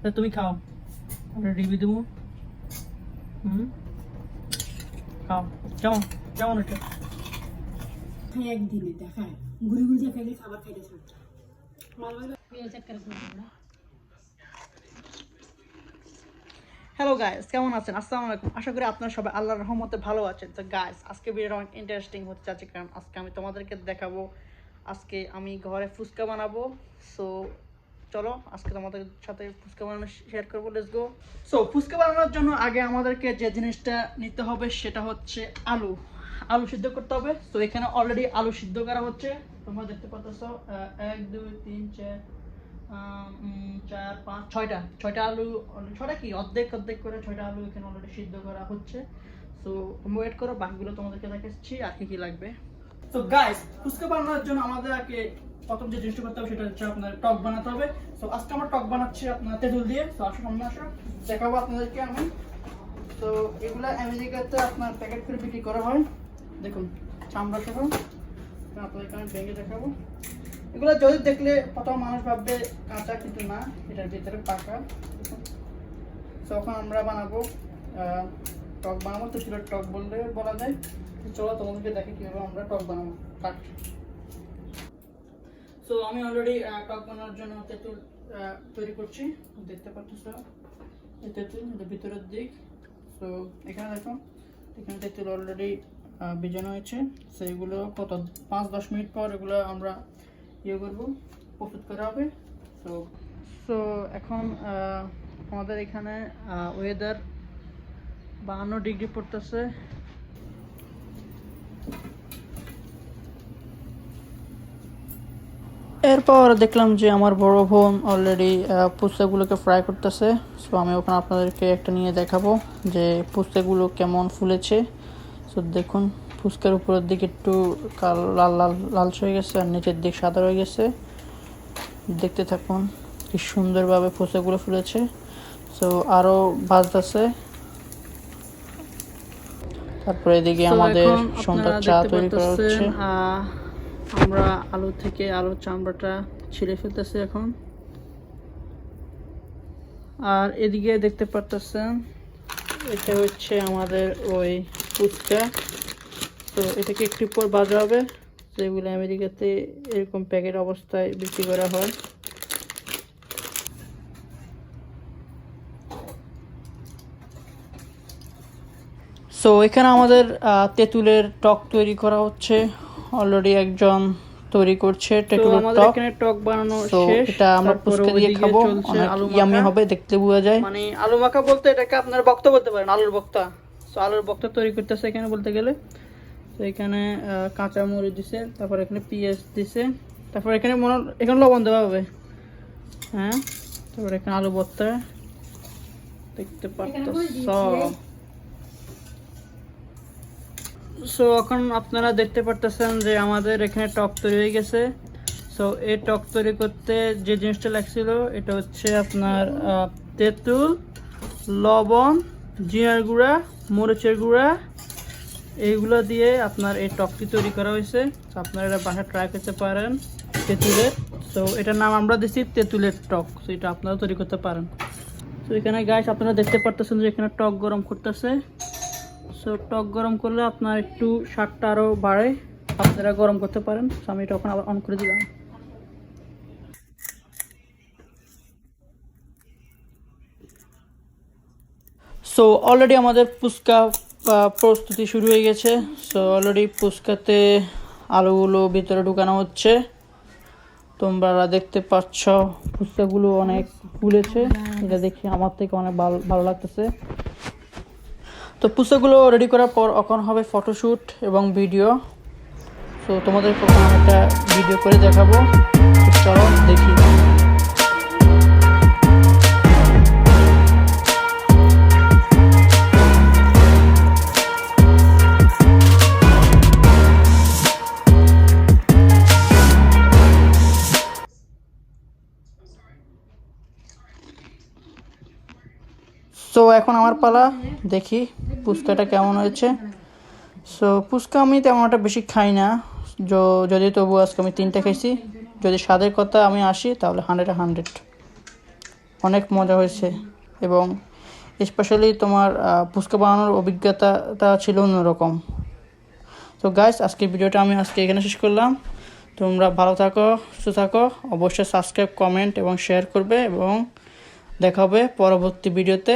তা তুমি খাও। আমরা রিভিউ দেবো। হুম? খাও। কেমন? কেমন এটা? একদিনে দেখায় ঘুরে ঘুরে দেখাইলে খাবার খাইতে হ্যালো গাইস কেমন আছেন? আসসালামু আলাইকুম। আশা করি আপনারা সবাই আল্লাহর রহমতে ভালো আছেন। তো গাইস আজকে ভিডিওটা অনেক ইন্টারেস্টিং হতে যাচ্ছে। কারণ আজকে আমি তোমাদেরকে দেখাবো। আজকে আমি ঘরে ফুচকা বানাবো। সো চলো আজকে তোমাদের সাথে ফুচকা বানানো শেয়ার করব লেটস গো সো ফুচকা বানানোর জন্য আগে আমাদেরকে যে জিনিসটা নিতে হবে সেটা হচ্ছে আলু। আলু সিদ্ধ করতে হবে। তো এখানে অলরেডি আলু সিদ্ধ করা হচ্ছে। তোমরা দেখতে পাচ্ছ এক, দুই, তিন, চার চার, পাঁচ, ছয়টা। ছয়টা আলু, ছয়টা কি? অর্ধেক অর্ধেক করে ছয়টা আলু এখানে অলরেডি সিদ্ধ করা হচ্ছে। সো ওয়েট করো, বাকিগুলো তোমাদেরকে দেখাচ্ছি আর কি কি লাগবে। তো গাইস ফুচকা বানানোর জন্য আমাদের আগে প্রথম যে জিনিসটা করতে হবে সেটা হচ্ছে আপনার টক বানাতে হবে। তো আজকে আমরা টক বানাচ্ছি আপনার তেঁতুল দিয়ে। তো আসো সামনে আসো দেখাবো আপনাদেরকে আমি। তো এগুলা আমেরিকাতে আপনার প্যাকেট করে বিক্রি করা হয়। দেখুন, চামড়া সহ। আপনাদেরকে আমি ভেঙে দেখাবো। এগুলো যদি দেখলে প্রথম মানুষ ভাববে, কাঁচা কিন্তু না, এটার ভিতরে পাকা। তখন আমরা বানাবো টক বানাবো তো ছিল টক বললে বলা যায়। তো চলো তোমাদেরকে দেখে কীভাবে আমরা টক বানাবো। কাট। সো আমি অলরেডি টক বানানোর জন্য তেঁতুল তৈরি করছি। দেখতে পাচ্ছ এই তেঁতুল ভিতরের দিক। তো এখানে দেখো এখানে তেঁতুল অলরেডি ভিজানো হয়েছে। সেইগুলো কত পাঁচ দশ মিনিট পর এগুলো আমরা ইয়ে করব প্রস্তুত করা হবে। তো সো এখন আমাদের এখানে ওয়েদার বাহান্ন ডিগ্রি পড়তেছে। এরপর দেখলাম যে আমার বড় বোন অলরেডি পুস্তাগুলোকে ফ্রাই করতেছে। সো আমি ওখানে আপনাদেরকে একটা নিয়ে দেখাবো যে পুস্তাগুলো কেমন ফুলেছে। সো দেখুন ফুচকার উপরের দিকে একটু কাল লাল লাল, লালচে হয়ে গেছে আর নিচের দিক সাদা হয়ে গেছে। দেখতে থাকুন, কি সুন্দরভাবে ফুচকাগুলো ফুলেছে। সো আরও ভাজতেছে তারপরে এদিকে আমাদের সন্ধ্যার চা তৈরি করা হচ্ছে। আমরা আলু থেকে আলুর চামড়াটা ছিঁড়ে ফেলতেছি এখন। আর এদিকে দেখতে পারতেছেন এটা হচ্ছে আমাদের ওই ফুচকা। তো এটাকে একটু পর বাজা হবে যেগুলো আমেরিকাতে এরকম প্যাকেট অবস্থায় বিক্রি করা হয়। সো এখানে আমাদের আহ, তেঁতুলের টক তৈরি করা হচ্ছে। অলরেডি একজন তৈরি করছে তেঁতুলের টক। টক বানানো তো শেষ। এটা আমরা পুচকা দিয়ে খাব। অনেক আলু ইয়ামি হবে দেখতে বোঝা যায়। মানে আলু মাখা বলতে এটাকে আপনার বক্তা বলতে পারেন আলুর বক্তা। তো আলুর বক্তা তৈরি করতেছে এখানে বলতে গেলে। তো এখানে আহ, কাঁচা মরিচ দিছে তারপর এখানে পেঁয়াজ দিছে। তারপর এখানে মনে হয়- এখানে লবণ দেওয়া হবে। হ্যাঁ? তারপর এখানে আলু ভর্তা দেখতে পাচ্ছ সো এখন আপনারা দেখতে পারতেছেন যে আমাদের এখানে টক তৈরি হয়ে গেছে। সো এই টক তৈরি করতে যে জিনিসটা লাগছিল, এটা হচ্ছে আপনার তেঁতুল, লবণ, জিরার গুঁড়া, মরিচের গুঁড়া, এইগুলো দিয়ে আপনার এই টকটি তৈরি করা হয়েছে। তো আপনারা এটা বাসায় ট্রাই করতে পারেন তেঁতুলের। সো এটার নাম আমরা দিচ্ছি তেঁতুলের টক। তো এটা আপনারা তৈরি করতে পারেন। তো এখানে গাছ আপনারা দেখতে পারতেছেন যে এখানে টক গরম করতেছে। সো টক গরম করলে আপনার একটু স্বাদটা আরও বাড়ে। আপনারা গরম করতে পারেন। আমি এখন আবার অন করে দিলাম। সো অলরেডি আমাদের ফুচকা প্রস্তুতি শুরু হয়ে গেছে। সো অলরেডি ফুচকাতে আলুগুলো ভিতরে ঢুকানো হচ্ছে। তোমরা দেখতে পাচ্ছ ফুচকাগুলো অনেক ফুলেছে। এটা দেখি আমার থেকে অনেক ভালো ভালো লাগতেছে। তো পুস্তকগুলো রেডি করার পর এখন হবে ফটোশ্যুট এবং ভিডিও তো তোমাদের আমি একটা ভিডিও করে দেখাবো। চলো, দেখি। সো এখন আমার পালা, দেখি। ফুচকাটা কেমন হয়েছে? সো ফুচকা আমি তেমন একটা বেশি খাই না। যদি তবু আজকে আমি তিনটে খাইছি, যদি স্বাদের কথা আমি আসি, তাহলে হান্ড্রেড হান্ড্রেড অনেক মজা হয়েছে। এবং স্পেশালি তোমার ফুচকা বানানোর অভিজ্ঞতাটা ছিল অন্যরকম। তো গাইস আজকের ভিডিওটা আমি আজকে এখানে শেষ করলাম। তোমরা ভালো থাকো, সুস্থ থাকো। অবশ্যই সাবস্ক্রাইব কমেন্ট এবং শেয়ার করবে এবং দেখা হবে পরবর্তী ভিডিওতে।